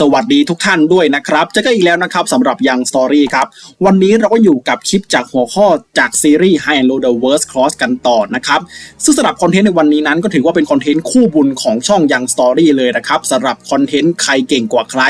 สวัสดีทุกท่านด้วยนะครับเจอกันอีกแล้วนะครับสำหรับยังสตอรี่ครับวันนี้เราก็อยู่กับคลิปจากหัวข้อจากซีรีส์ High and Low the Worst Cross กันต่อนะครับซึ่งสำหรับคอนเทนต์ในวันนี้นั้นก็ถือว่าเป็นคอนเทนต์คู่บุญของช่องยังสตอรี่เลยนะครับสำหรับคอนเทนต์ใครเก่งกว่าใคร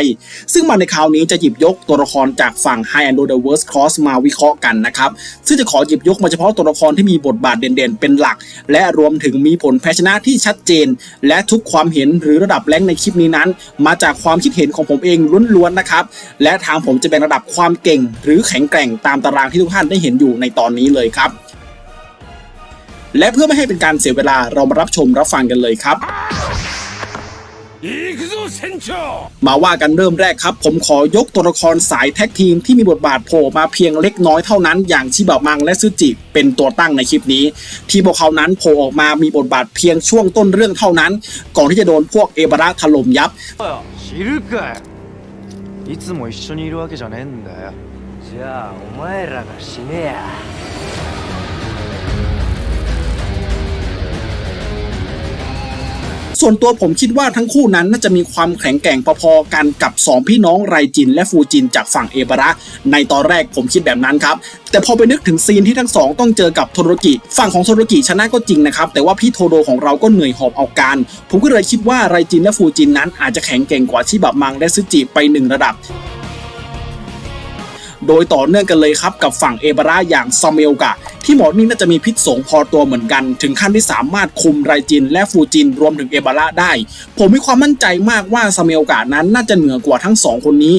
ซึ่งมาในคราวนี้จะหยิบยกตัวละครจากฝั่ง High and Low the Worst Cross มาวิเคราะห์กันนะครับซึ่งจะขอหยิบยกมาเฉพาะตัวละครที่มีบทบาทเด่นๆ เป็นหลัก และรวมถึงมีผลแพ้ชนะที่ชัดเจน และทุกความเห็นหรือระดับแรงในคลิปนี้นั้น มาจากความคิดเห็นของผมเองล้วนๆนะครับ และทางผมจะแบ่งระดับความเก่ง หรือแข็งแกร่งตามตารางที่ทุกท่านได้เห็นอยู่ในตอนนี้เลยครับ และเพื่อไม่ให้เป็นการเสียเวลาเรามารับชมรับฟังกันเลยครับมาว่ากันเริ่มแรกครับ ผมขอยกตัวละครสายแท็กทีมที่มีบทบาทโผล่มาเพียงเล็กน้อยเท่านั้น อย่างชิบะมังและซูจิเป็นตัวตั้งในคลิปนี้ ที่พวกเขานั้นโผล่ออกมามีบทบาทเพียงช่วงต้นเรื่องเท่านั้น ก่อนที่จะโดนพวกเอบาระถล่มยับ 知るかよいつも一緒にいるわけじゃねえんだよ。じゃあお前らが死ねや。 ส่วนตัวผมคิดว่าทั้งคู่นั้นน่าจะมีความแข็งแกร่งพอๆกันกับ 2 พี่น้องไรจิน และฟูจินจากฝั่งเอบระ ในตอนแรกผมคิดแบบนั้นครับ แต่พอไปนึกถึงซีนที่ทั้งสองต้องเจอกับโทโรกิ ฝั่งของโทโรกิชนะก็จริงนะครับ แต่ว่าพี่โทโดของเราก็เหนื่อยหอบเอาการ ผมก็เลยคิดว่าไรจินและฟูจินนั้นอาจจะแข็งแกร่งกว่าชิบะมังและซึจิไปหนึ่งระดับ โดยต่อเนื่องกันเลยครับกับฝั่งเอบาระอย่างซาเมลกะ ที่หมอนี่น่าจะมีพิษสงพอตัวเหมือนกัน ถึงขั้นที่สามารถคุมไรจินและฟูจินรวมถึงเอบาระได้ ผมมีความมั่นใจมากว่าซาเมลกะนั้นน่าจะเหนือกว่าทั้งสองคนนี้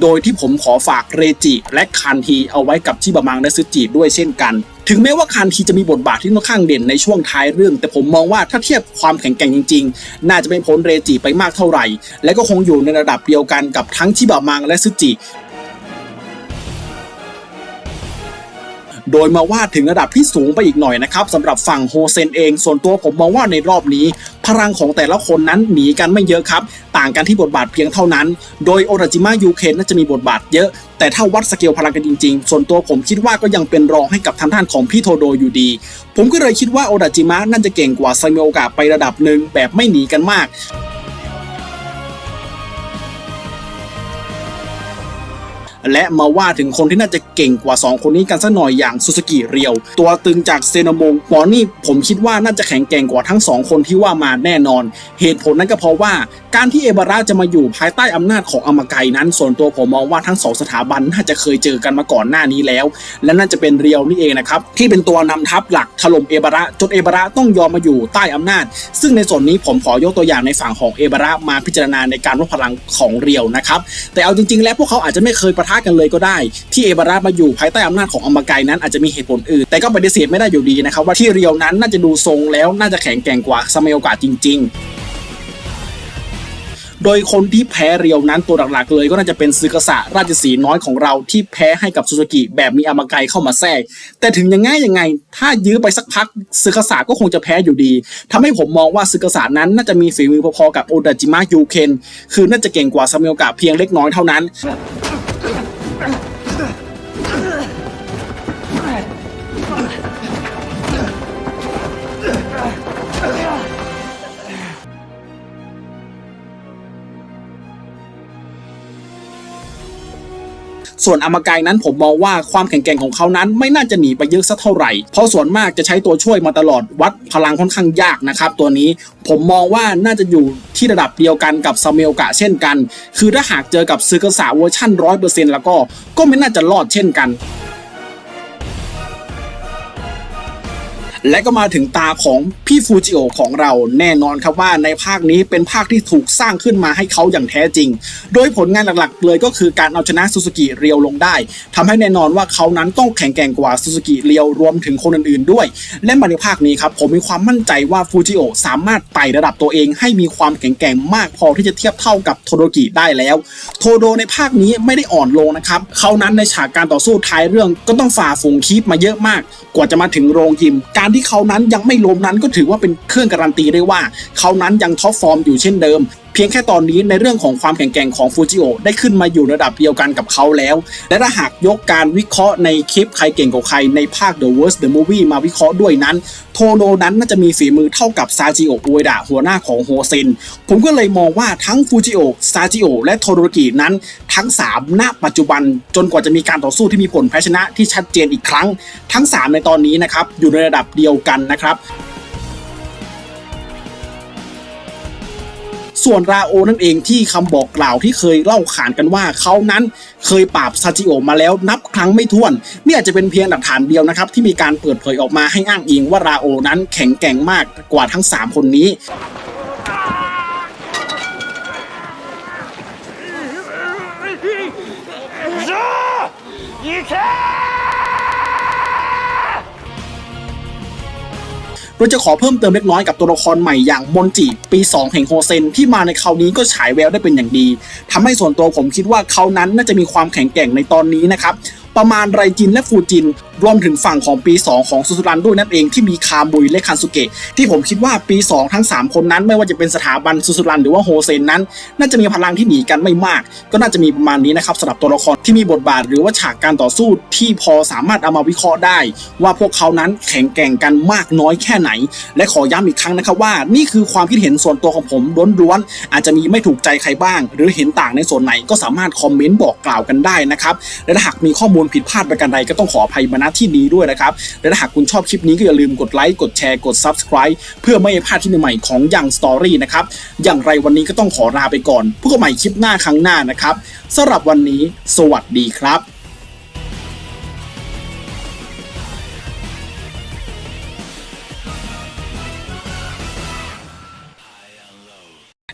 โดยที่ผมขอฝากเรจิและคานทีเอาไว้กับชิบะมังและซึจิด้วยเช่นกัน ถึงแม้ว่าคานทีจะมีบทบาทที่ค่อนข้างเด่นในช่วงท้ายเรื่อง แต่ผมมองว่าถ้าเทียบความแข็งแกร่งจริง ๆ น่าจะไม่พ้นเรจิไปมากเท่าไหร่ และก็คงอยู่ในระดับเดียวกันกับทั้งชิบะมังและซึจิ โดยมาว่าถึงระดับที่สูงไปอีกหน่อยนะครับสำหรับฝั่งโฮเซนเอง ส่วนตัวผมมองว่าในรอบนี้ พลังของแต่ละคนนั้นหนีกันไม่เยอะครับ ต่างกันที่บทบาทเพียงเท่านั้น โดยโอราจิมะยูเคนน่าจะมีบทบาทเยอะ แต่ถ้าวัดสเกลพลังกันจริง ๆ ส่วนตัวผมคิดว่าก็ยังเป็นรองให้กับทางด้านของพี่โทโดอยู่ดี ผมก็เลยคิดว่าโอราจิมะน่าจะเก่งกว่าไซเมโอกะไประดับหนึ่งแบบไม่หนีกันมาก และมาว่าถึงคนที่น่าจะเก่งกว่า 2 คนนี้กันสักหน่อยอย่างซูซูกิเรียว ตัวตึงจากเซโนโมงหมอนี่ผมคิดว่าน่าจะแข็งแกร่งกว่าทั้ง 2 คนที่ว่ามาแน่นอน เหตุผลนั้นก็เพราะว่าการที่เอบาระจะมาอยู่ภายใต้อำนาจของอมาไกนั้น ส่วนตัวผมมองว่าทั้งสองสถาบันน่าจะเคยเจอกันมาก่อนหน้านี้แล้ว และน่าจะเป็นเรียวนี่เองนะครับที่เป็นตัวนำทัพหลักถล่มเอบาระจนเอบาระต้องยอมมาอยู่ใต้อำนาจ ซึ่งในส่วนนี้ผมขอยกตัวอย่างในฝั่งของเอบาระมาพิจารณาในการวัดพลังของเรียวนะครับแต่เอาจริง ๆ แล้วพวกเขาอาจจะไม่เคยประทะกันเลยก็ได้ ที่เอบาระมาอยู่ภายใต้อำนาจของอมาไกนั้นอาจจะมีเหตุผลอื่น แต่ก็ปฏิเสธไม่ได้อยู่ดีนะครับว่าที่เรียวนั้นน่าจะดูทรงแล้วน่าจะแข็งแกร่งกว่าซาเมโอกะจริง ๆโดยคนที่แพ้เรียวนั้นตัวหลักๆเลยก็น่าจะเป็นซึกษะราชสีน้อยของเราที่แพ้ให้กับซูซูกิแบบมีอามาไกเข้ามาแทรก แต่ถึงยังไงยังไง ถ้ายื้อไปสักพักซึกษะก็คงจะแพ้อยู่ดีทำให้ผมมองว่าซึกษะนั้นน่าจะมีฝีมือพอๆกับโอดาจิมะยูเคน คือน่าจะเก่งกว่าซาเมโอกะเพียงเล็กน้อยเท่านั้น ส่วนอมากายนั้นผมมองว่าความแข็งแกร่งของเขานั้นไม่น่าจะหนีไปเยอะสักเท่าไหร่ เพราะส่วนมากจะใช้ตัวช่วยมาตลอดวัดพลังค่อนข้างยากนะครับตัวนี้ผมมองว่าน่าจะอยู่ที่ระดับเดียวกันกับซาเมลกะเช่นกัน คือถ้าหากเจอกับซึกษาเวอร์ชั่นร้อยเปอร์เซ็นต์แล้วก็ก็ไม่น่าจะรอดเช่นกัน และก็มาถึงตาของพี่ฟูจิโอของเราแน่นอนครับว่าในภาคนี้เป็นภาคที่ถูกสร้างขึ้นมาให้เขาอย่างแท้จริง โดยผลงานหลักๆ เลยก็คือการเอาชนะซูซูกิเรียวลงได้ทำให้แน่นอนว่าเขานั้นต้องแข็งแกร่งกว่าซูซูกิเรียวรวมถึงคนอื่นๆด้วย และมาในภาคนี้ครับผมมีความมั่นใจว่าฟูจิโอสามารถไต่ระดับตัวเอง ให้มีความแข็งแกร่งมากพอที่จะเทียบเท่ากับโทโดกิได้แล้ว โทโดในภาคนี้ไม่ได้อ่อนลงนะครับเขานั้นในฉากการต่อสู้ท้ายเรื่องก็ต้องฝ่าฝูงคีปมาเยอะมาก กว่าจะมาถึงโรงยิมการที่เขานั้นยังไม่ล้มนั้นก็ถือว่าเป็นเครื่องการันตีได้ว่า เขานั้นยังท็อปฟอร์มอยู่เช่นเดิม เพียงแค่ตอนนี้ในเรื่องของความแข็งแกร่งของฟูจิโอได้ขึ้นมาอยู่ระดับเดียวกันกับเขาแล้ว และถ้าหากยกการวิเคราะห์ในคลิปใครเก่งกว่าใครในภาค The Worst The Movie มาวิเคราะห์ด้วยนั้น โทโนนั้นน่าจะมีฝีมือเท่ากับซาจิโออุเอดะหัวหน้าของโฮเซน ผมก็เลยมองว่าทั้งฟูจิโอซาจิโอและโทโดโรกินั้นทั้ง 3 ณ ปัจจุบันจนกว่าจะมีการต่อสู้ที่มีผลแพ้ชนะที่ชัดเจนอีกครั้ง ทั้ง 3 ในตอนนี้นะครับอยู่ในระดับเดียวกันนะครับ ส่วนราโอนั่นเองที่คำบอกกล่าวที่เคยเล่าขานกันว่าเขานั้นเคยปราบซาจิโอมาแล้วนับครั้งไม่ถ้วนนี่อาจจะเป็นเพียงหลักฐานเดียวนะครับที่มีการเปิดเผยออกมาให้อ้างอิงว่าราโอนั้นแข็งแกร่งมากกว่าทั้ง 3 คนนี้ โดยจะขอเพิ่มเติมเล็กน้อยกับตัวละครใหม่อย่างมนจิปี 2 แห่งโฮเซนที่มาในคราวนี้ก็ฉายแววได้เป็นอย่างดีทำให้ส่วนตัวผมคิดว่าเขานั้นน่าจะมีความแข็งแกร่งในตอนนี้นะครับประมาณไรจินและฟูจินรวมถึงฝั่งของปี 2 ของซูซูรันด้วยนั่นเองที่มีคามุยและคันสุเกะที่ผมคิดว่าปี 2 ทั้ง 3 คนนั้น ไม่ว่าจะเป็นสถาบันซูซูรันหรือว่าโฮเซนนั้น น่าจะมีพลังที่หนีกันไม่มาก ก็น่าจะมีประมาณนี้นะครับสำหรับตัวละครที่มีบทบาทหรือว่าฉากการต่อสู้ที่พอสามารถเอามาวิเคราะห์ได้ ว่าพวกเขานั้นแข็งแกร่งกันมากน้อยแค่ไหน และขอย้ำอีกครั้งนะครับว่า นี่คือความคิดเห็นส่วนตัวของผมล้วนๆอาจจะมีไม่ถูกใจใครบ้าง หรือเห็นต่างในส่วนไหนก็สามารถคอมเมนต์บอกกล่าวกันได้นะครับและถ้าหากมีข้อมูลผิดพลาดประการใดก็ต้องขออภัยมาณที่นี้ด้วยนะครับ และถ้าหากคุณชอบคลิปนี้ก็อย่าลืมกดไลค์กดแชร์กด Subscribe เพื่อไม่ให้พลาดที่ใหม่ของยังสตอรี่นะครับอย่างไรวันนี้ก็ต้องขอลาไปก่อนพบกันใหม่คลิปหน้าครั้งหน้านะครับสำหรับวันนี้ สวัสดีครับ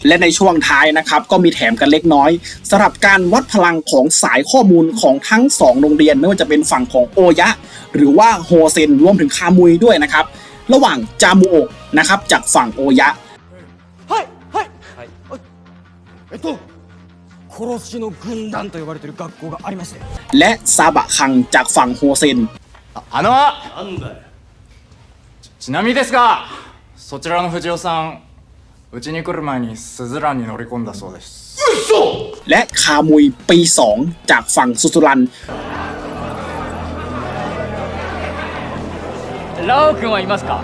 และในช่วงท้ายนะครับก็มีแถมกันเล็กน้อยสำหรับการวัดพลังของสายข้อมูลของทั้ง 2 โรงเรียน ไม่ว่าจะเป็นฝั่งของโอยะ หรือว่าโฮเซนรวมถึงคามุยด้วยนะครับ ระหว่างจามูโอะนะครับจากฝั่งโอยะ はいはいえっと殺しの軍団と呼ばれてる学校がありまして และซาบะคังจากฝั่งโฮเซน あのなんだよちなみにですがそちらの藤尾さん うちに来る前にスズランに乗り込んだそうです และคามุยปี 2 จากฝั่งสุสุรัน ラオウ君はいますか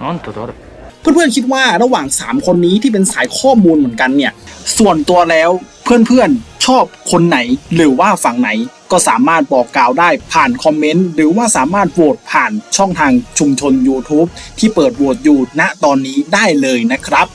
あんた誰 เพื่อนๆคิดว่าระหว่าง 3 คนนี้ที่เป็นสายข้อมูลเหมือนกันเนี่ย ส่วนตัวแล้วเพื่อนๆ ชอบคนไหน หรือว่าฝั่งไหน ก็สามารถบอกกล่าวได้ผ่านคอมเมนต์ หรือว่าสามารถโหวตผ่านช่องทางชุมชน YouTube ที่เปิดโหวตอยู่ณตอนนี้ได้เลยนะครับ